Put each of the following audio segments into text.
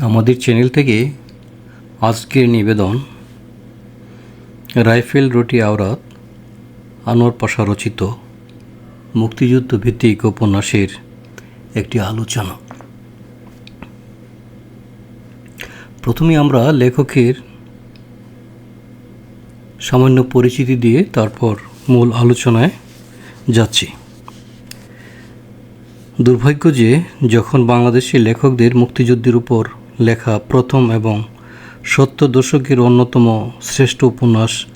আমাদের চ্যানেল থেকে আজকের নিবেদন, রাইফেল রুটি আওরাত, আনোয়ার পাশা রচিত মুক্তিযুদ্ধ ভিত্তিক উপন্যাসের একটি আলোচনা। প্রথমে আমরা লেখকের সামান্য পরিচিতি দিয়ে তারপর মূল আলোচনায় যাচ্ছি। দুর্ভাগ্য যে যখন বাংলাদেশি লেখকদের মুক্তিযুদ্ধের উপর লেখা প্রথম এবং সত্য দশকের অন্যতম শ্রেষ্ঠ উপন্যাস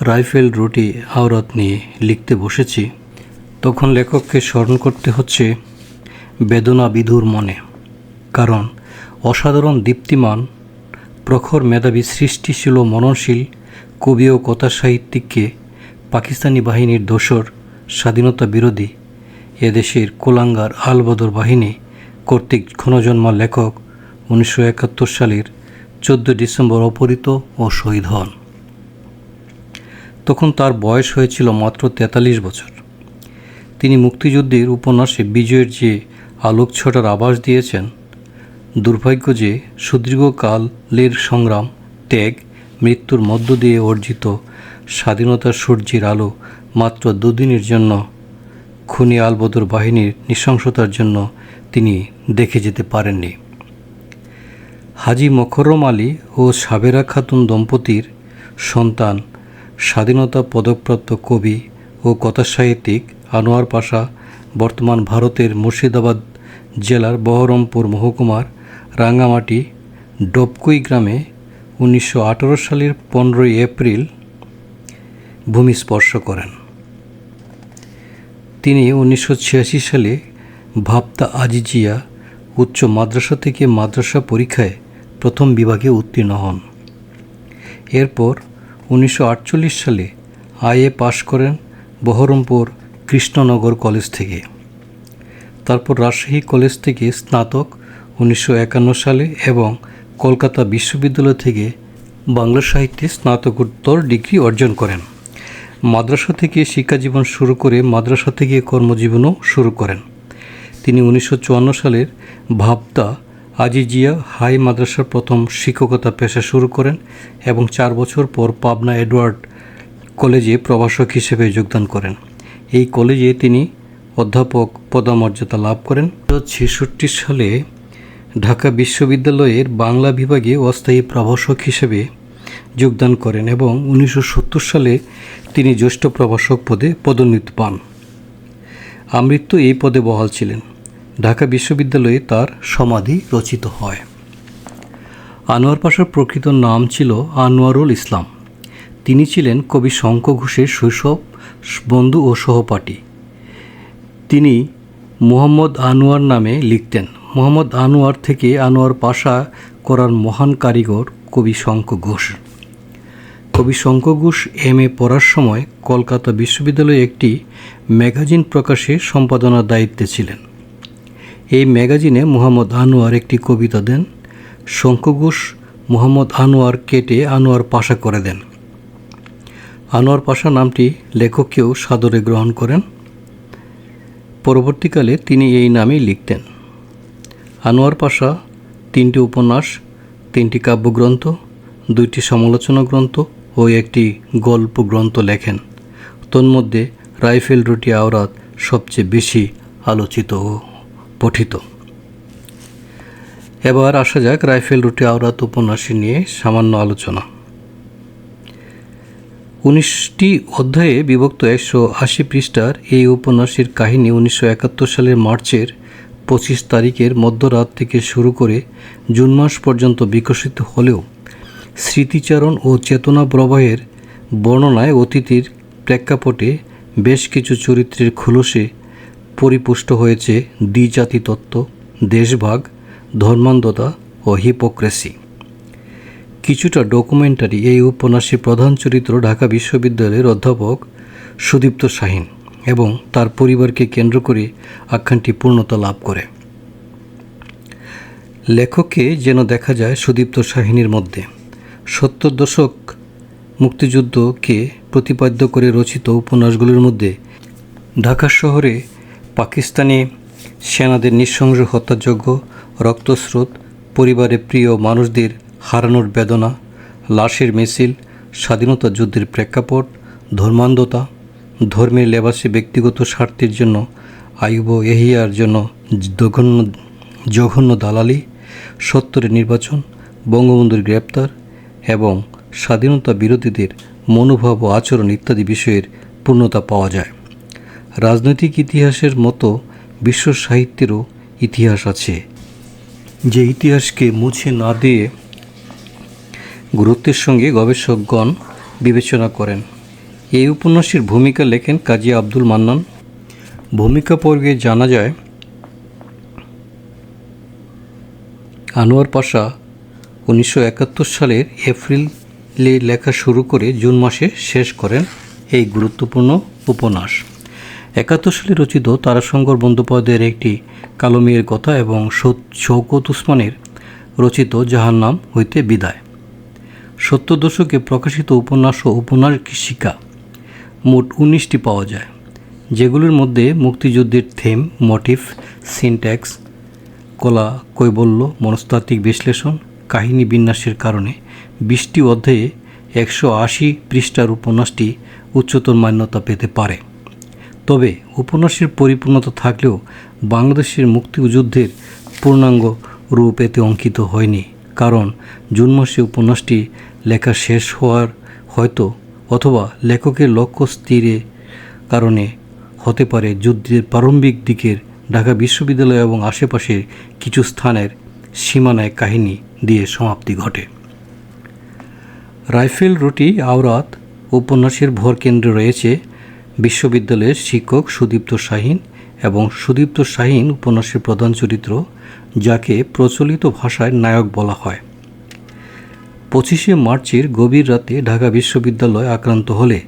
রাইফেল রুটি আওরাত নিয়ে লিখতে বসেছি। তখন লেখককে স্মরণ করতে হচ্ছে বেদনা বিধুর মনে। কারণ অসাধারণ দীপ্তিমান, প্রখর মেধাবী, সৃষ্টিশীল ও মননশীল কবি ও কথা সাহিত্যিককে পাকিস্তানি বাহিনীর দোসর, স্বাধীনতা বিরোধী এদেশের কোলাঙ্গার আলবদর বাহিনী কর্তৃক ক্ষণজন্মা লেখক উনিশশো একাত্তর সালের চোদ্দ ডিসেম্বর অপহৃত ও শহীদ হন। তখন তার বয়স হয়েছিল মাত্র তেতাল্লিশ বছর। তিনি মুক্তিযুদ্ধের উপন্যাসে বিজয়ের যে আলোক ছটার আভাস দিয়েছেন, দুর্ভাগ্য যে সুদীর্ঘকালের সংগ্রাম, ত্যাগ, মৃত্যুর মধ্য দিয়ে অর্জিত স্বাধীনতার সূর্যের আলো মাত্র দুদিনের জন্য খুনি আলবদর বাহিনীর নৃশংসতার জন্য তিনি দেখে যেতে পারেননি। হাজি মখরম আলী ও সাবেরা খাতুন দম্পতির সন্তান, স্বাধীনতা পদকপ্রাপ্ত কবি ও কথাসাহিত্যিক আনোয়ার পাশা, বর্তমান ভারতের মুর্শিদাবাদ জেলার বহরমপুর মহকুমার রাঙ্গামাটি, ডবকুই গ্রামে উনিশশো আঠারো সালের পনেরোই এপ্রিল ভূমি স্পর্শ করেন। তিনি উনিশশো ছিয়াশি সালে ভাপ্তা আজিজিয়া উচ্চ মাদ্রাসা থেকে মাদ্রাসা পরীক্ষায় প্রথম বিভাগে উত্তীর্ণ হন। এরপর উনিশশো আটচল্লিশ সালে আইএ পাশ করেন বহরমপুর কৃষ্ণনগর কলেজ থেকে। তারপর রাজশাহী কলেজ থেকে স্নাতক উনিশশো একান্ন সালে এবং কলকাতা বিশ্ববিদ্যালয় থেকে বাংলা সাহিত্যে স্নাতকোত্তর ডিগ্রি অর্জন করেন। মাদ্রাসা থেকে শিক্ষাজীবন শুরু করে মাদ্রাসা থেকে কর্মজীবনও শুরু করেন। তিনি উনিশশো চুয়ান্ন সালের ভাবতা আজিজিয়া হাই মাদ্রাসার প্রথম শিক্ষকতা পেশা শুরু করেন এবং চার বছর পর পাবনা এডওয়ার্ড কলেজে প্রভাষক হিসেবে যোগদান করেন। এই কলেজে তিনি অধ্যাপক পদমর্যাদা লাভ করেন। ছেষট্টি সালে ঢাকা বিশ্ববিদ্যালয়ের বাংলা বিভাগে অস্থায়ী প্রভাষক হিসেবে যোগদান করেন এবং উনিশশো সত্তর সালে তিনি জ্যেষ্ঠ প্রভাষক পদে পদোন্নতি পান। আমৃত্যু এই পদে বহাল ছিলেন। ঢাকা বিশ্ববিদ্যালয়ে তার সমাধি রচিত হয়। আনোয়ার পাশার প্রকৃত নাম ছিল আনোয়ারুল ইসলাম। তিনি ছিলেন কবি শঙ্খ ঘোষের শৈশব, বন্ধু ও সহপাঠী। তিনি মোহাম্মদ আনোয়ার নামে লিখতেন। মোহাম্মদ আনোয়ার থেকে আনোয়ার পাশা করার মহান কারিগর কবি শঙ্খ ঘোষ। কবি শঙ্খ ঘোষ এম এ পড়ার সময় কলকাতা বিশ্ববিদ্যালয়ে একটি ম্যাগাজিন প্রকাশে সম্পাদনার দায়িত্বে ছিলেন। এই ম্যাগাজিনে মোহাম্মদ আনোয়ার একটি কবিতা দেন। শঙ্খ ঘোষ মোহাম্মদ আনোয়ার কেটে আনোয়ার পাশা করে দেন। আনোয়ার পাশা নামটি লেখককেও সাদরে গ্রহণ করেন। পরবর্তীকালে তিনি এই নামেই লিখতেন। আনোয়ার পাশা তিনটি উপন্যাস, তিনটি কাব্যগ্রন্থ, দুইটি সমালোচনা গ্রন্থ ও একটি গল্প গ্রন্থ লেখেন। তন্মধ্যে রাইফেল রুটি আওরাত সবচেয়ে বেশি আলোচিত। পঠিত। এবার আসা যাক রাইফেল রুটি আওরাত উপন্যাসী নিয়ে সামান্য আলোচনা। উনিশটি অধ্যায়ে বিভক্ত একশো আশি পৃষ্ঠার এই উপন্যাসের কাহিনী উনিশশো একাত্তর সালের মার্চের পঁচিশ তারিখের মধ্যরাত থেকে শুরু করে জুন মাস পর্যন্ত বিকশিত হলেও স্মৃতিচারণ ও চেতনা প্রবাহের বর্ণনায় অতীতের প্রেক্ষাপটে বেশ কিছু চরিত্রের খুলসে পরিপুষ্ট হয়েছে দ্বিজাতি তত্ত্ব দেশভাগ, ধর্মান্ধতা ও হিপোক্রেসি। কিছুটা ডকুমেন্টারি এই উপন্যাসের প্রধান চরিত্র ঢাকা বিশ্ববিদ্যালয়ের অধ্যাপক সুদীপ্ত শাহিন এবং তার পরিবারকে কেন্দ্র করে আখ্যানটি পূর্ণতা লাভ করে। লেখককে যেন দেখা যায় সুদীপ্ত শাহিনীর মধ্যে। সত্তর দশক মুক্তিযুদ্ধকে প্রতিপাদ্য করে রচিত উপন্যাসগুলির মধ্যে ঢাকা শহরে পাকিস্তানি সেনাদের নিঃসংস হত্যাযজ্ঞ, রক্তস্রোত, পরিবারে প্রিয় মানুষদের হারানোর বেদনা, লাশের মিছিল, স্বাধীনতা যুদ্ধের প্রেক্ষাপট, ধর্মান্ধতা, ধর্মের লেবাসে ব্যক্তিগত স্বার্থের জন্য আইব এহিয়ার জন্য জঘন্য জঘন্য দালালি, সত্তরের নির্বাচন, বঙ্গবন্ধুর গ্রেপ্তার এবং স্বাধীনতা বিরোধীদের মনোভাব ও আচরণ ইত্যাদি বিষয়ের পূর্ণতা পাওয়া যায়। রাজনৈতিক ইতিহাসের মতো বিশ্ব সাহিত্যেরও ইতিহাস আছে। যে ইতিহাসকে মুছে না দিয়ে গুরুত্বের সঙ্গে গবেষকগণ বিবেচনা করেন। এই উপন্যাসের ভূমিকা লেখেন কাজী আব্দুল মান্নান। ভূমিকা পর্বে জানা যায়, আনোয়ার পাশা উনিশশো একাত্তর সালের এপ্রিলে লেখা শুরু করে জুন মাসে শেষ করেন এই গুরুত্বপূর্ণ উপন্যাস। একাত্তর সালে রচিত তারাশঙ্কর বন্দ্যোপাধ্যায়ের একটি কালো মেয়ের কথা এবং শৌ- শওকত উসমানের রচিত যাহার নাম হইতে বিদায়। সত্তর দশকে প্রকাশিত উপন্যাস ও উপন্যাসিকা মোট উনিশটি পাওয়া যায়। যেগুলোর মধ্যে মুক্তিযুদ্ধের থিম, মোটিভ, সিনট্যাক্স, কলা, কৈবল্য, মনস্তাত্ত্বিক বিশ্লেষণ, কাহিনী বিন্যাসের কারণে বিশটি অধ্যায়ে একশো আশি পৃষ্ঠার উপন্যাসটি উচ্চতর মান্যতা পেতে পারে। তবে উপন্যাসের পরিপূর্ণতা থাকলেও বাংলাদেশের মুক্তিযুদ্ধের পূর্ণাঙ্গ রূপ এতে অঙ্কিত হয়নি। কারণ জুন মাসে উপন্যাসটি লেখা শেষ হওয়ার হয়তো অথবা লেখকের লক্ষ্য স্থিরে কারণে হতে পারে যুদ্ধের প্রারম্ভিক দিকের ঢাকা বিশ্ববিদ্যালয় এবং আশেপাশের কিছু স্থানের সীমানায় কাহিনী দিয়ে সমাপ্তি ঘটে। রাইফেল রুটি, আওরাত উপন্যাসের ভর কেন্দ্রে রয়েছে বিশ্ববিদ্যালয়ের শিক্ষক সুদীপ্ত শাহিন এবং সুদীপ্ত শাহিন উপন্যাসের প্রধান চরিত্র, যাকে প্রচলিত ভাষায় নায়ক বলা হয়। পঁচিশে মার্চের গভীর রাতে ঢাকা বিশ্ববিদ্যালয় আক্রান্ত হলে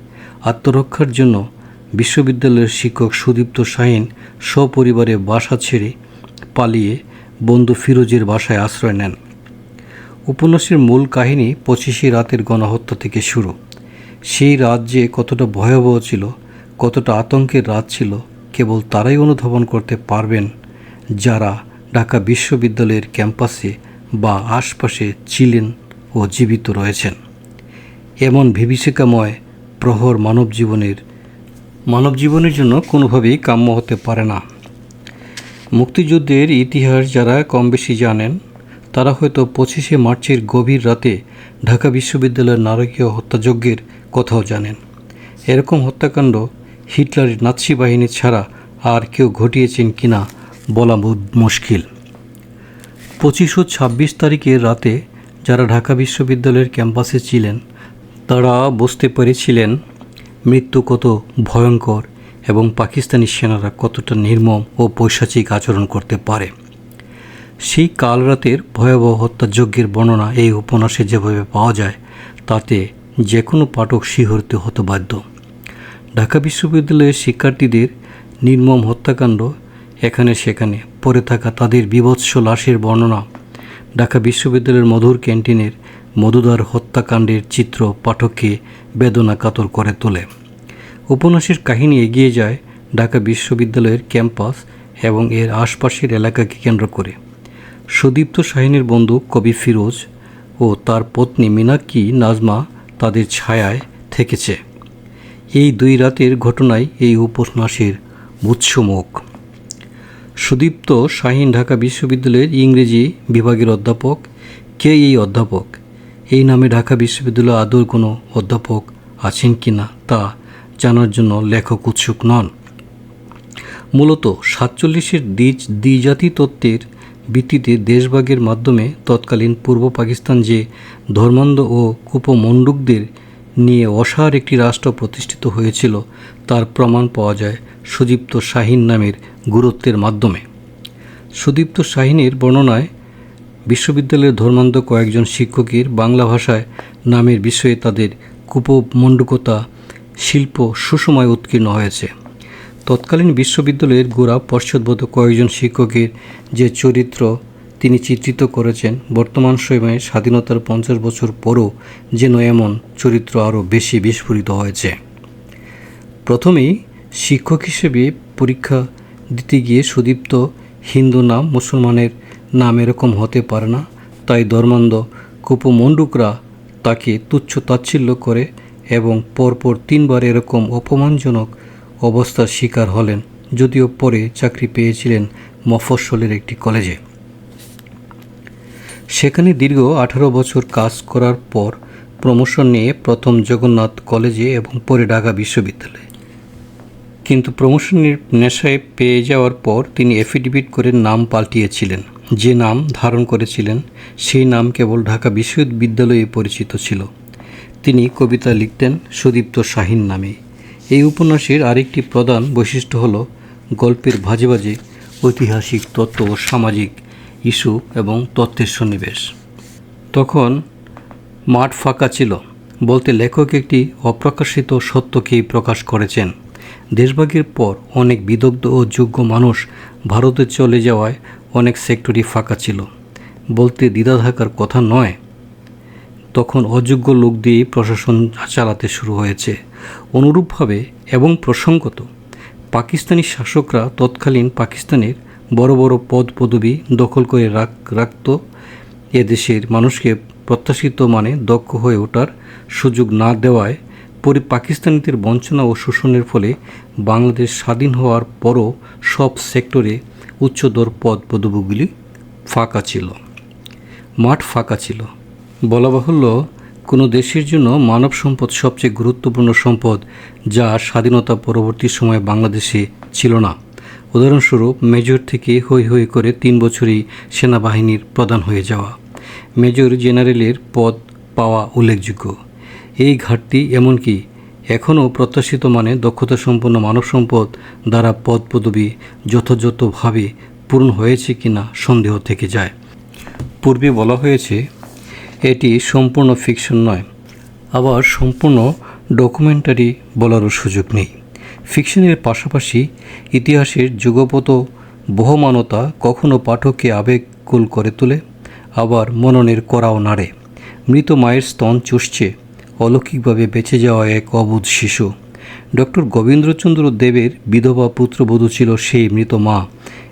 আত্মরক্ষার জন্য বিশ্ববিদ্যালয়ের শিক্ষক সুদীপ্ত শাহিন সপরিবারে বাসা ছেড়ে পালিয়ে বন্ধু ফিরোজের বাসায় আশ্রয় নেন। উপন্যাসের মূল কাহিনী পঁচিশে রাতের গণহত্যা থেকে শুরু। সেই রাত যে কতটা ভয়াবহ ছিল কতটা আতঙ্কের রাত ছিল, কেবল তারাই অনুধাবন করতে পারবেন যারা ঢাকা বিশ্ববিদ্যালয়ের ক্যাম্পাসে বা আশপাশে ছিলেন ও জীবিত রয়েছেন। এমন বিভীষিকাময় প্রহর মানব জীবনের মানব জীবনের জন্য কোনোভাবেই কাম্য হতে পারে না। মুক্তিযুদ্ধের ইতিহাস যারা কম বেশি জানেন, তারা হয়তো পঁচিশে মার্চের গভীর রাতে ঢাকা বিশ্ববিদ্যালয়ের নারকীয় হত্যাযজ্ঞের কথাও জানেন। এরকম হত্যাকাণ্ড হিটলারের নাৎসি বাহিনী ছাড়া আর কেউ ঘটিয়েছেন কিনা বলা মুশকিল। পঁচিশ ও ছাব্বিশ তারিখের রাতে যারা ঢাকা বিশ্ববিদ্যালয়ের ক্যাম্পাসে ছিলেন, তারা বুঝতে পেরেছিলেন মৃত্যু কত ভয়ঙ্কর এবং পাকিস্তানি সেনারা কতটা নির্মম ও পৈশাচিক আচরণ করতে পারে। সেই কাল রাতের ভয়াবহ হত্যাযজ্ঞের বর্ণনা এই উপন্যাসে যেভাবে পাওয়া যায়, তাতে যে কোনো পাঠক শিহরিত হতে বাধ্য। ঢাকা বিশ্ববিদ্যালয়ের শিক্ষার্থীদের নির্মম হত্যাকাণ্ড এখানে সেখানে পড়ে থাকা তাদের বিভৎস লাশের বর্ণনা। ঢাকা বিশ্ববিদ্যালয়ের মধুর ক্যান্টিনের মধুদার হত্যাকাণ্ডের চিত্র পাঠককে বেদনা কাতর করে তোলে। উপন্যাসের কাহিনী এগিয়ে যায় ঢাকা বিশ্ববিদ্যালয়ের ক্যাম্পাস এবং এর আশপাশের এলাকাকে কেন্দ্র করে। সুদীপ্ত শাহিনের বন্ধু কবি ফিরোজ ও তার পত্নী মিনাক্কি নাজমা তাদের ছায়ায় থেকেছে। এই দুই রাতের ঘটনায় এই উপন্যাসের মুচ্ছমুখ সুদীপ্ত শাহিন ঢাকা বিশ্ববিদ্যালয়ের ইংরেজি বিভাগের অধ্যাপক। কে এই অধ্যাপক? এই নামে ঢাকা বিশ্ববিদ্যালয়ে আদৌ কোনো অধ্যাপক আছেন কি না তা জানার জন্য লেখক উৎসুক নন। মূলত সাতচল্লিশের দ্বিজ দ্বিজাতি তত্ত্বের ভিত্তিতে দেশভাগের মাধ্যমে তৎকালীন পূর্ব পাকিস্তান যে ধর্মান্ধ ও কুপমণ্ডুকদের নিয়ে অসার একটি রাষ্ট্র প্রতিষ্ঠিত হয়েছিল, তার প্রমাণ পাওয়া যায় সুদীপ্ত শাহিন নামের গুরুত্বের মাধ্যমে। সুদীপ্ত শাহিনের বর্ণনায়, বিশ্ববিদ্যালয়ের ধর্মান্ধ কয়েকজন শিক্ষকের বাংলা ভাষায় নামের বিষয়ে তাদের কুপমণ্ডুকতা, শিল্প সুসময় উৎকীর্ণ হয়েছে। তৎকালীন বিশ্ববিদ্যালয়ের গোড়া পর্ষদবোধ কয়েকজন শিক্ষকের যে চরিত্র তিনি চিত্রিত করেছেন বর্তমান সময়ে স্বাধীনতার পঞ্চাশ বছর পরও যেন এমন চরিত্র আরও বেশি বিস্ফোরিত হয়েছে। প্রথমেই শিক্ষক হিসেবে পরীক্ষা দিতে গিয়ে সুদীপ্ত হিন্দু নাম মুসলমানের নাম এরকম হতে পারে না, তাই ধর্মান্ধ কুপমণ্ডুকরা তাকে তুচ্ছ তাচ্ছিল্য করে এবং পরপর তিনবার এরকম অপমানজনক অবস্থার শিকার হলেন, যদিও পরে চাকরি পেয়েছিলেন মফস্বলের একটি কলেজে। সেখানে দীর্ঘ আঠারো বছর কাজ করার পর প্রমোশন নিয়ে প্রথম জগন্নাথ কলেজে এবং পরে ঢাকা বিশ্ববিদ্যালয়ে। কিন্তু প্রমোশনের নেশায় পেয়ে যাওয়ার পর তিনি এফিডেভিট করে নাম পাল্টিয়েছিলেন। যে নাম ধারণ করেছিলেন, সেই নাম কেবল ঢাকা বিশ্ববিদ্যালয়ে পরিচিত ছিল। তিনি কবিতা লিখতেন সুদীপ্ত শাহিন নামে। এই উপন্যাসের আরেকটি প্রধান বৈশিষ্ট্য হল গল্পের ভাজে ভাজে ঐতিহাসিক তত্ত্ব ও সামাজিক ইস্যু এবং তথ্যের সন্নিবেশ। তখন মাঠ ফাঁকা ছিল, বলতে লেখক একটি অপ্রকাশিত সত্যকেই প্রকাশ করেছেন। দেশভাগের পর অনেক বিদগ্ধ ও যোগ্য মানুষ ভারতে চলে যাওয়ায় অনেক সেক্টরই ফাঁকা ছিল। বলতে দ্বিধা থাকার কথা নয়, তখন অযোগ্য লোক দিয়েই প্রশাসন চালাতে শুরু হয়েছে। অনুরূপভাবে এবং প্রসঙ্গত, পাকিস্তানি শাসকরা তৎকালীন পাকিস্তানের বড় বড় পদ পদবি দখল করে রাখ, রাখত। এদেশের মানুষকে প্রত্যাশিত মানে দক্ষ হয়ে ওঠার সুযোগ না দেওয়ায় পরে পাকিস্তানিদের বঞ্চনা ও শোষণের ফলে বাংলাদেশ স্বাধীন হওয়ার পরও সব সেক্টরে উচ্চদর পদ পদবিগুলি ফাঁকা ছিল। মাঠ ফাঁকা ছিল। বলা বাহুল্য, কোনো দেশের জন্য মানব সম্পদ সবচেয়ে গুরুত্বপূর্ণ সম্পদ যা স্বাধীনতা পরবর্তী সময়ে বাংলাদেশে ছিল না। উদাহরণস্বরূপ, মেজর থেকে হই হই করে তিন বছরই সেনাবাহিনীর প্রধান হয়ে যাওয়া। মেজর জেনারেলের পদ পাওয়া উল্লেখযোগ্য। এই ঘাটতি এমনকি এখনও প্রত্যাশিত মানে দক্ষতা সম্পন্ন মানব সম্পদ দ্বারা পদ পদবি যথাযথভাবে পূরণ হয়েছে কিনা সন্দেহ থেকে যায়। পূর্বে বলা হয়েছে, এটি সম্পূর্ণ ফিকশন নয়। আবার সম্পূর্ণ ডকুমেন্টারি বলারও সুযোগ নেই। ফিকশনের পাশাপাশি ইতিহাসের যুগপত বহমানতা কখনো পাঠককে আবেগকুল করে তোলে, আবার মননের করাও নাড়ে। মৃত মায়ের স্তন চুষছে, অলৌকিকভাবে বেঁচে যাওয়া এক অবুধ শিশু। ডক্টর গোবিন্দ্রচন্দ্র দেবের বিধবা পুত্রবধূ ছিল সেই মৃত মা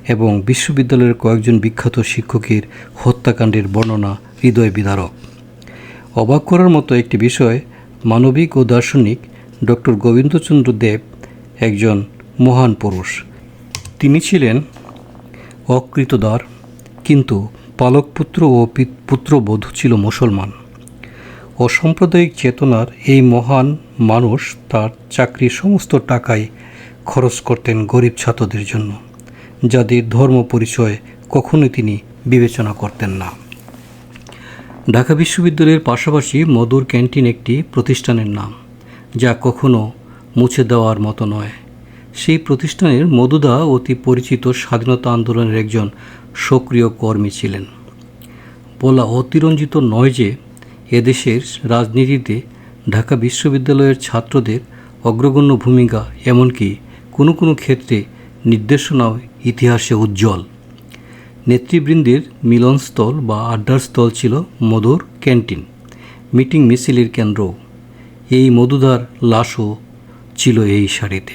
এবং বিশ্ববিদ্যালয়ের কয়েকজন বিখ্যাত শিক্ষকের হত্যাকাণ্ডের বর্ণনা হৃদয় বিদারক। অবাক করার মতো একটি বিষয় মানবিক ও দার্শনিক ডক্টর গোবিন্দচন্দ্র দেব একজন মহান পুরুষ। তিনি ছিলেন অকৃতদার, কিন্তু পালকপুত্র ও পুত্রবধূ ছিল মুসলমান। অসাম্প্রদায়িক চেতনার এই মহান মানুষ তার চাকরির সমস্ত টাকায় খরচ করতেন গরিব ছাত্রদের জন্য, যাদের ধর্ম পরিচয় কখনোই তিনি বিবেচনা করতেন না। ঢাকা বিশ্ববিদ্যালয়ের পাশাপাশি মধুর ক্যান্টিন একটি প্রতিষ্ঠানের নাম, যা কখনো মুছে দেওয়ার মতো নয়। সেই প্রতিষ্ঠানের মধুদা অতি পরিচিত স্বাধীনতা আন্দোলনের একজন সক্রিয় কর্মী ছিলেন। বলা অতিরঞ্জিত নয় যে এদেশের রাজনীতিতে ঢাকা বিশ্ববিদ্যালয়ের ছাত্রদের অগ্রগণ্য ভূমিকা এমনকি কোনো কোনো ক্ষেত্রে নির্দেশনাও ইতিহাসে উজ্জ্বল। নেতৃবৃন্দের মিলনস্থল বা আড্ডার স্থল ছিল মধুর ক্যান্টিন, মিটিং মিছিলের কেন্দ্র এই মধুদার লাশও ছিল এই সারিতে।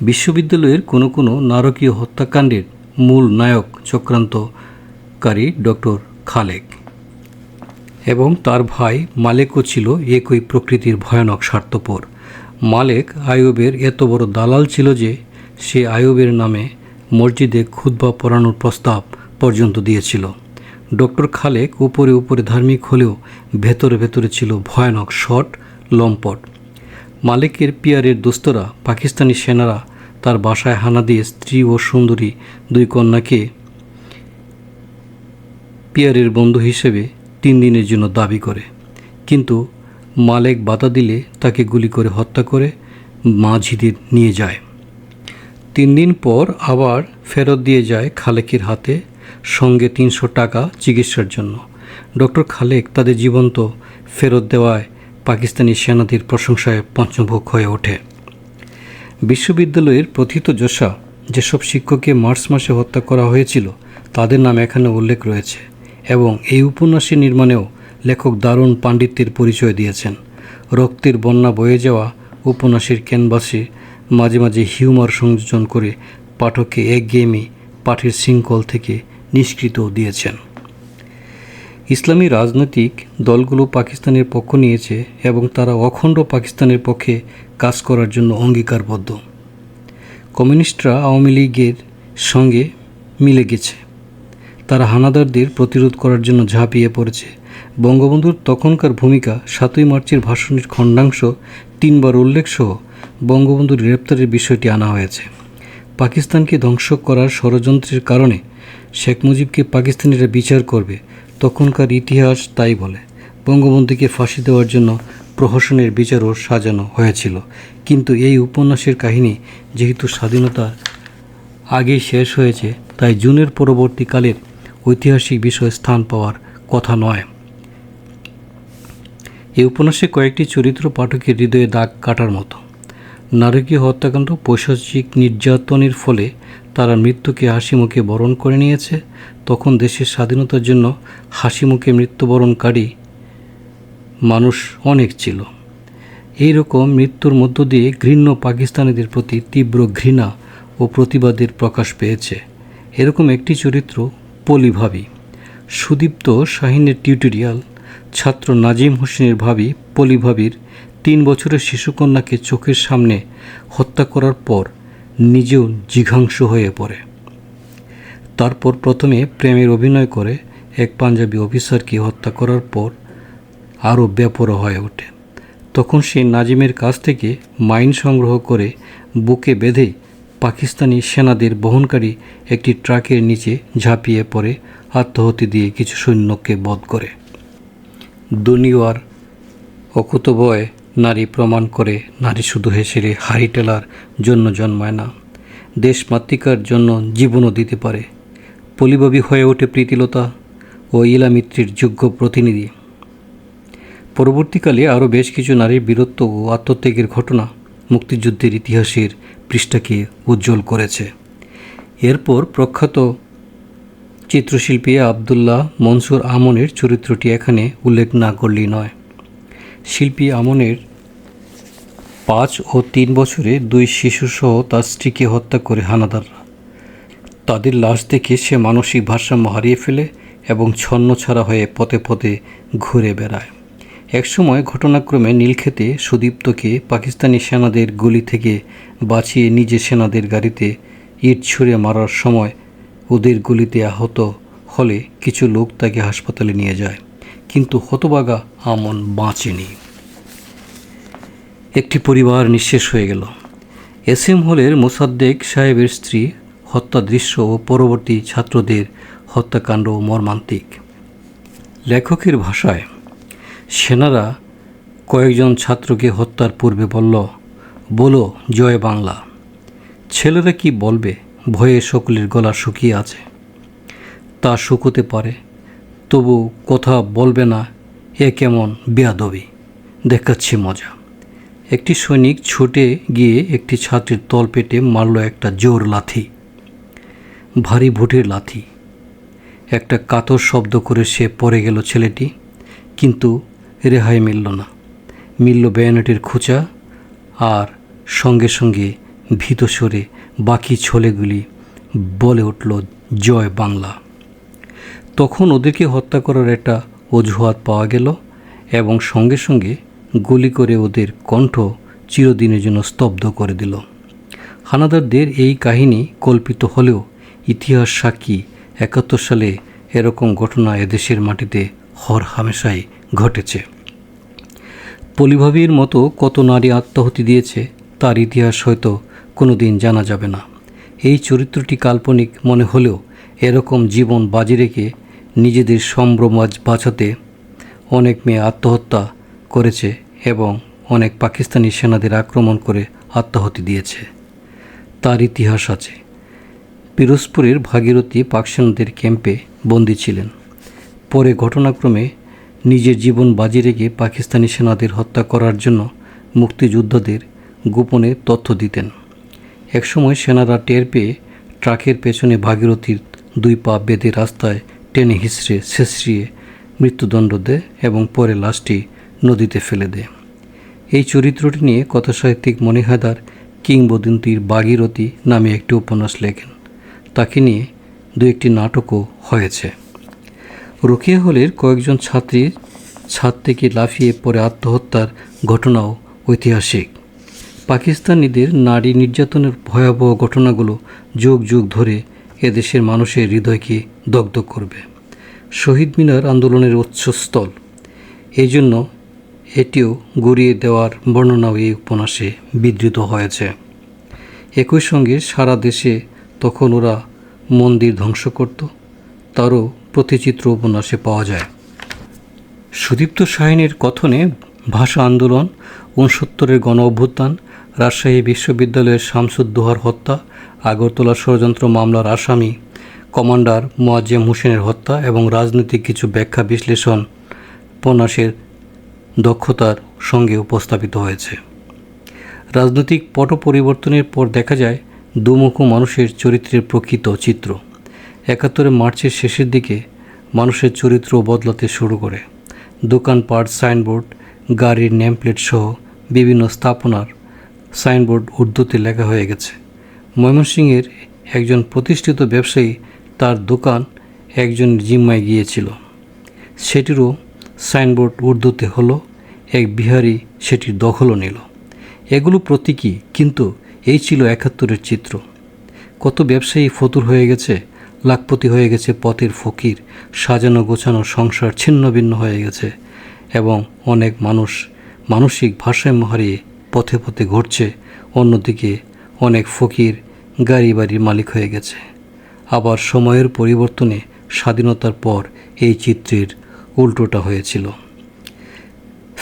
বিশ্ববিদ্যালয়ের কোনো কোনো নারকীয় হত্যাকাণ্ডের মূল নায়ক চক্রান্তকারী ডক্টর খালেক এবং তার ভাই মালেকও ছিল একই প্রকৃতির ভয়ানক স্বার্থপর। মালেক আয়ুবের এত বড় দালাল ছিল যে সে আয়ুবের নামে মসজিদে খুতবা পড়ানোর প্রস্তাব পর্যন্ত দিয়েছিল। ডক্টর খালেক উপরে উপরে ধার্মিক হলেও ভেতরে ভেতরে ছিল ভয়ানক শট, লম্পট মালিকের পিয়ারের দোস্তরা, পাকিস্তানি সেনারা তার বাসায় হানা দিয়ে স্ত্রী ও সুন্দরী দুই কন্যাকে পিয়ারের বন্ধু হিসেবে তিন দিনের জন্য দাবি করে। কিন্তু মালেক বাধা দিলে তাকে গুলি করে হত্যা করে মাঝিদের নিয়ে যায়। তিন দিন পর আবার ফেরত দিয়ে যায় খালেকের হাতে সঙ্গে তিনশো টাকা চিকিৎসার জন্য। ডক্টর খালেক তাদের জীবন্ত ফেরত দেওয়ায় পাকিস্তানি সেনাদের প্রশংসায় পঞ্চমুখ হয়ে ওঠে। বিশ্ববিদ্যালয়ের প্রথিতযশা যেসব শিক্ষককে মার্চ মাসে হত্যা করা হয়েছিল, তাদের নাম এখানে উল্লেখ রয়েছে এবং এই উপন্যাসের নির্মাণেও লেখক দারুণ পাণ্ডিত্যের পরিচয় দিয়েছেন। রক্তের বন্যা বয়ে যাওয়া উপন্যাসের ক্যানভাসে মাঝে মাঝে হিউমার সংযোজন করে পাঠককে একঘেয়েমি পাঠের শৃঙ্খল থেকে নিষ্কৃত দিয়েছেন। ইসলামী রাজনৈতিক দলগুলো পাকিস্তানের পক্ষ নিয়েছে এবং তারা অখণ্ড পাকিস্তানের পক্ষে কাজ করার জন্য অঙ্গীকারবদ্ধ। কমিউনিস্টরা আওয়ামী লীগের সঙ্গে মিলে গেছে। তারা হানাদারদের প্রতিরোধ করার জন্য ঝাঁপিয়ে পড়েছে। বঙ্গবন্ধুর তখনকার ভূমিকা সাতই মার্চের ভাষণের খণ্ডাংশ তিনবার উল্লেখ সহ বঙ্গবন্ধুর গ্রেপ্তারের বিষয়টি আনা হয়েছে। পাকিস্তানকে ধ্বংস করার ষড়যন্ত্রের কারণে শেখ মুজিবকে পাকিস্তানিরা বিচার করবে তখনকার ইতিহাস তাই বলে। বঙ্গবন্ধুকে ফাঁসি দেওয়ার জন্য প্রহসনের বিচারও সাজানো হয়েছিল। কিন্তু এই উপন্যাসের কাহিনী যেহেতু স্বাধীনতা আগেই শেষ হয়েছে, তাই জুনের পরবর্তীকালের ঐতিহাসিক বিষয়ে স্থান পাওয়ার কথা নয়। এই উপন্যাসে কয়েকটি চরিত্র পাঠকের হৃদয়ে দাগ কাটার মতো। নারকীয় হত্যাকাণ্ড পৈশাচিক নির্যাতনের ফলে তারা মৃত্যুকে হাসি মুখে বরণ করে নিয়েছে। তখন দেশের স্বাধীনতার জন্য হাসি মুখে মৃত্যুবরণকারী মানুষ অনেক ছিল। এই রকম মৃত্যুর মধ্য দিয়ে ঘৃণ্য পাকিস্তানিদের প্রতি তীব্র ঘৃণা ও প্রতিবাদের প্রকাশ পেয়েছে। এরকম একটি চরিত্র পলি পলিভাবি। সুদীপ্ত শাহিনের টিউটোরিয়াল, ছাত্র নাজিম হোসেনের ভাবি পলিভাবির তিন বছরের শিশুকন্যাকে চোখের সামনে হত্যা করার পর নিজেও জিঘাংসু হয়ে পড়ে। তারপর প্রথমে প্রেমের অভিনয় করে এক পাঞ্জাবি অফিসারকে হত্যা করার পর আরও ব্যাপর হয়ে ওঠে। তখন সে নাজিমের কাছ থেকে মাইন সংগ্রহ করে বুকে বেঁধে পাকিস্তানি সেনাদের বহনকারী একটি ট্রাকের নিচে ঝাঁপিয়ে পড়ে আত্মহতি দিয়ে কিছু সৈন্যকে বধ করে। দুনিয়ার অকুতভয় নারী প্রমাণ করে নারী শুধু হেসেরে হাড়ি টেলার জন্য জন্মায় না। দেশমাতৃকার জন্য জীবনও দিতে পারে। পলিবাবী হয়ে ওঠে প্রীতিলতা ও ইলামিত্রির যোগ্য প্রতিনিধি। পরবর্তীকালে আরও বেশ কিছু নারীর বীরত্ব ও আত্মত্যাগের ঘটনা মুক্তিযুদ্ধের ইতিহাসের পৃষ্ঠাকে উজ্জ্বল করেছে। এরপর প্রখ্যাত চিত্রশিল্পী আবদুল্লাহ মনসুর আমনের চরিত্রটি এখানে উল্লেখ না করলেই নয়। শিল্পী আমনের পাঁচ ও তিন বছরে দুই শিশুসহ তার স্ত্রীকে হত্যা করে হানাদাররা। তাদের লাশ দেখে সে মানসিক ভারসাম্য হারিয়ে ফেলে এবং ছন্ন ছাড়া হয়ে পথে পথে ঘুরে বেড়ায়। একসময় ঘটনাক্রমে নীলক্ষেতে সুদীপ্তকে পাকিস্তানি সেনাদের গুলি থেকে বাঁচিয়ে নিজে সেনাদের গাড়িতে ইট ছুঁড়ে মারার সময় ওদের গুলিতে আহত হলে কিছু লোক তাকে হাসপাতালে নিয়ে যায়। কিন্তু হতবাগা আমন বাঁচেনি। একটি পরিবার নিঃশেষ হয়ে গেল। এস এম হলের মোসাদ্দেক সাহেবের স্ত্রী, হত্যা দৃশ্য ও পরবর্তী ছাত্রদের হত্যাকাণ্ড মর্মান্তিক। লেখকের ভাষায়, সেনারা কয়েকজন ছাত্রকে হত্যার পূর্বে বলল, বলো জয় বাংলা। ছেলেরা কি বলবে? ভয়ে সকলের গলা শুকিয়ে আছে। তা শুকোতে পারে, তবু কথা বলবে না। এ কেমন বেয়াদবি। দেখাচ্ছে মজা। একটি সৈনিক ছুটে গিয়ে একটি ছাত্রের তল পেটে মারল একটা জোর লাথি, ভারী ভুটের লাথি। একটা কাতর শব্দ করে সে পড়ে গেল ছেলেটি, কিন্তু রেহাই মিলল না। মিলল বেয়ানেটের খোঁচা আর সঙ্গে সঙ্গে ভীত সরে বাকি ছোলেগুলি বলে উঠল, জয় বাংলা। তখন ওদেরকে হত্যা করার একটা অজুহাত পাওয়া গেল এবং সঙ্গে সঙ্গে গুলি করে ওদের কণ্ঠ চিরদিনের জন্য স্তব্ধ করে দিল। হানাদারদের এই কাহিনী কল্পিত হলেও ইতিহাস সাক্ষী একাত্তর সালে এরকম ঘটনা এদেশের মাটিতে হর হামেশাই ঘটেছে। পলিভাবির মতো কত নারী আত্মাহুতি দিয়েছে তার ইতিহাস হয়তো কোনো দিন জানা যাবে না। এই চরিত্রটি কাল্পনিক মনে হলেও এরকম জীবন বাজি রেখে নিজেদের সম্ভ্রম বাঁচাতে অনেক মেয়ে আত্মহত্যা করেছে এবং অনেক পাকিস্তানি সেনাদের আক্রমণ করে আত্মাহতি দিয়েছে। তার ইতিহাস আছে। পিরোজপুরের ভাগীরথী পাক সেনাদের ক্যাম্পে বন্দী ছিলেন। পরে ঘটনাক্রমে নিজের জীবন বাজি রেখে পাকিস্তানি সেনাদের হত্যা করার জন্য মুক্তিযোদ্ধাদের গোপনে তথ্য দিতেন। একসময় সেনারা টের পেয়ে ট্রাকের পেছনে ভাগীরথীর দুই পা বেঁধে রাস্তায় টেনে হিসড়ে শেষড়িয়ে মৃত্যুদণ্ড দেয় এবং পরে লাশটি নদীতে ফেলে দেয় এই চরিত্রটি নিয়ে কথাসাহিত্যিক মণিহাদার কিংবদন্তির বাগীরথী নামে একটি উপন্যাস লেখেন। তাকে নিয়ে দু একটি নাটকও হয়েছে। রোকেয়া হলের কয়েকজন ছাত্রীর ছাদ থেকে লাফিয়ে পড়ে আত্মহত্যার ঘটনাও ঐতিহাসিক। পাকিস্তানিদের নারী নির্যাতনের ভয়াবহ ঘটনাগুলো যুগ যুগ ধরে এদেশের মানুষের হৃদয়কে দগ্ধ করবে। শহীদ মিনার আন্দোলনের উৎসস্থল। এই জন্য এটিও গড়িয়ে দেওয়ার বর্ণনাও এই উপন্যাসে বিধৃত হয়েছে। একই সঙ্গে সারা দেশে তখন ওরা মন্দির ধ্বংস করত, তারও প্রতিচিত্র উপন্যাসে পাওয়া যায়। সুদীপ্ত সাহিনীর কথনে ভাষা আন্দোলন উনসত্তরের গণ অভ্যুত্থান, রাজশাহী বিশ্ববিদ্যালয়ের শামসুদ্দোহার হত্যা, আগরতলা ষড়যন্ত্র মামলার আসামি, কমান্ডার মোয়াজ্জেম হোসেনের হত্যা এবং রাজনৈতিক কিছু ব্যাখ্যা বিশ্লেষণ উপন্যাসের দক্ষতার সঙ্গে উপস্থাপিত হয়েছে। রাজনৈতিক পট পরিবর্তনের পর দেখা যায়, দুমুখ মানুষের চরিত্রের প্রকৃত চিত্র। একাত্তরে মার্চের শেষের দিকে মানুষের চরিত্র বদলাতে শুরু করে। দোকানপাট, সাইনবোর্ড, গাড়ির নেমপ্লেট সহ বিভিন্ন স্থাপনার সাইনবোর্ড উর্দুতে লেখা হয়ে গেছে। ময়মনসিংহের একজন প্রতিষ্ঠিত ব্যবসায়ী তার দোকান একজন জিম্মায় গিয়েছিল। সেটিরও সাইনবোর্ড উর্দুতে হলো। এক বিহারি সেটির দখলও নিল। এগুলো প্রতীকী, কিন্তু এই ছিল একাত্তরের চিত্র। কত ব্যবসায়ী ফতুর হয়ে গেছে, লাখপতি হয়ে গেছে পথের ফকির, সাজানো গোছানো সংসার ছিন্ন ভিন্ন হয়ে গেছে, এবং অনেক মানুষ মানসিক ভারসাম্য হারিয়ে পথে পথে ঘটছে অন্যদিকে অনেক ফকির গাড়ি বাড়ির মালিক হয়ে গেছে। আবার সময়ের পরিবর্তনে স্বাধীনতার পর এই চিত্রের উল্টোটা হয়েছিল।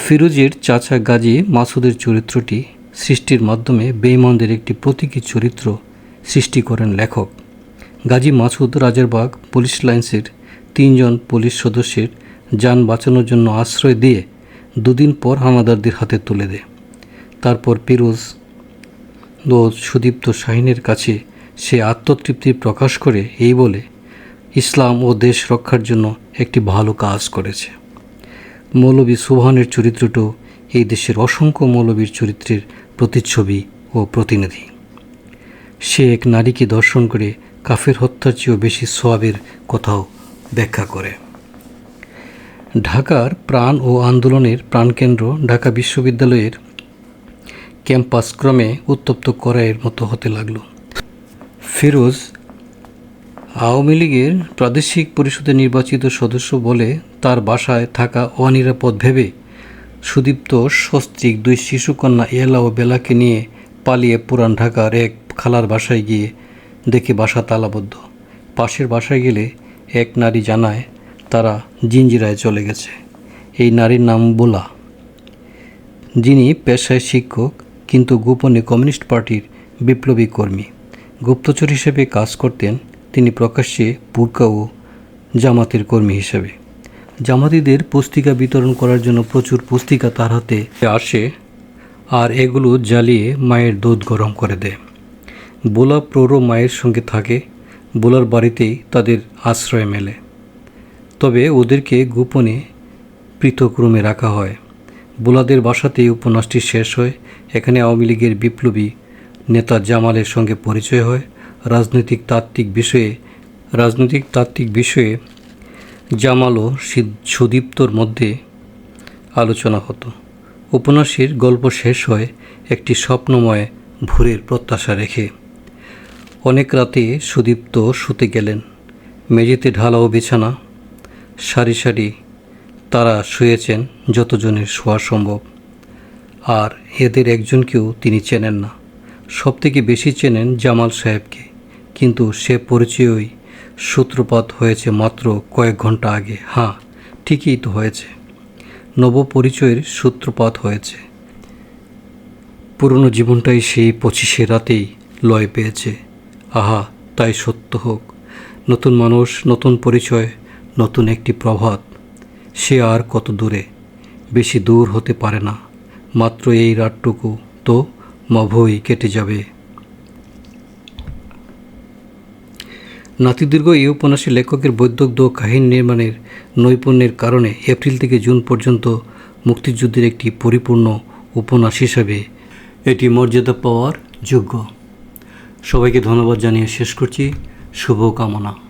ফিরোজের চাচা গাজী মাসুদের চরিত্রটি সৃষ্টির মাধ্যমে বেইমানদের একটি প্রতীকী চরিত্র সৃষ্টি করেন লেখক। গাজী মাসুদ রাজারবাগ পুলিশ লাইন্সের তিনজন পুলিশ সদস্যের যান বাঁচানোর জন্য আশ্রয় দিয়ে দুদিন পর হামাদারদের হাতে তুলে দেয়। তারপর পিরোজ ও সুদীপ্ত শাহিনের কাছে সে আত্মতৃপ্তি প্রকাশ করে, এই বলে, ইসলাম ও দেশ রক্ষার জন্য একটি ভালো কাজ করেছে। মৌলবী সুবহানের চরিত্রটাও এই দেশের অসংখ্য মৌলবীর চরিত্রের প্রতিচ্ছবি ও প্রতিনিধি। সে এক নারীকে দর্শন করে কাফের হত্যার চেয়েও বেশি সোয়াবের কথাও ব্যাখ্যা করে। ঢাকার প্রাণ ও আন্দোলনের প্রাণকেন্দ্র ঢাকা বিশ্ববিদ্যালয়ের ক্যাম্পাস ক্রমে উত্তপ্ত করাইয়ের মতো হতে লাগল। ফিরোজ আওয়ামী লীগের প্রাদেশিক পরিষদে নির্বাচিত সদস্য বলে তার বাসায় থাকা অনিরাপদ ভেবে সুদীপ্ত সস্ত্রীক দুই শিশুকন্যা এলা ও বেলাকে নিয়ে পালিয়ে পুরান ঢাকার এক খালার বাসায় গিয়ে দেখে বাসা তালাবদ্ধ। পাশের বাসায় গেলে এক নারী জানায়, তারা জিঞ্জিরায় চলে গেছে। এই নারীর নাম বোলা। যিনি পেশায় শিক্ষক, কিন্তু গোপনে কমিউনিস্ট পার্টির বিপ্লবী কর্মী। গুপ্তচর হিসেবে কাজ করতেন তিনি প্রকাশ্যে বুরকা ও জামাতের কর্মী হিসেবে। জামাতিদের পুস্তিকা বিতরণ করার জন্য প্রচুর পুস্তিকা তার হাতে আসে আর এগুলো জ্বালিয়ে মায়ের দুধ গরম করে দেয়। বোলা প্রৌঢ় মায়ের সঙ্গে থাকে, বোলার বাড়িতেই তাদের আশ্রয় মেলে। তবে ওদেরকে গোপনে পৃথক রুমে রাখা হয়। বোলাদের বাসাতেই উপন্যাসটি শেষ হয়। এখানে আওয়ামী লীগের বিপ্লবী নেতা জামালের সঙ্গে পরিচয় হয়। রাজনৈতিক তাত্ত্বিক বিষয়ে, রাজনৈতিক তাত্ত্বিক বিষয়ে জামাল ও সুদীপ্তর মধ্যে আলোচনা হতো। উপন্যাসের গল্প শেষ হয় একটি স্বপ্নময় ভোরের প্রত্যাশা রেখে। অনেক রাতে সুদীপ্ত শুতে গেলেন। মেঝেতে ঢালাও বিছানা, সারি সারি তারা শুয়েছেন যতজনের শোয়া সম্ভব। আর এদের একজনকেও তিনি চেনেন না। সবথেকে বেশি চেনেন জামাল সাহেবকে। কিন্তু সে পরিচয়ই সূত্রপাত হয়েছে মাত্র কয়েক ঘণ্টা আগে। হ্যাঁ ঠিকই তো হয়েছে। নব পরিচয়ের সূত্রপাত হয়েছে। পুরনো জীবনটাই সেই পঁচিশে রাতেই লয় পেয়েছে। আহা, তাই সত্য হোক। নতুন মানুষ, নতুন পরিচয়, নতুন একটি প্রভাত। সে আর কত দূরে? বেশি দূর হতে পারে না। মাত্র এই রাতটুকু তো মভই কেটে যাবে। নাতিদীর্ঘ এই উপন্যাসে লেখকের বৈদগ্ধ কাহিনী নির্মাণের নৈপুণ্যের কারণে এপ্রিল থেকে জুন পর্যন্ত মুক্তিযুদ্ধের একটি পরিপূর্ণ উপন্যাস হিসাবে এটি মর্যাদা পাওয়ার যোগ্য। সবাইকে ধন্যবাদ জানিয়ে শেষ করছি। শুভকামনা।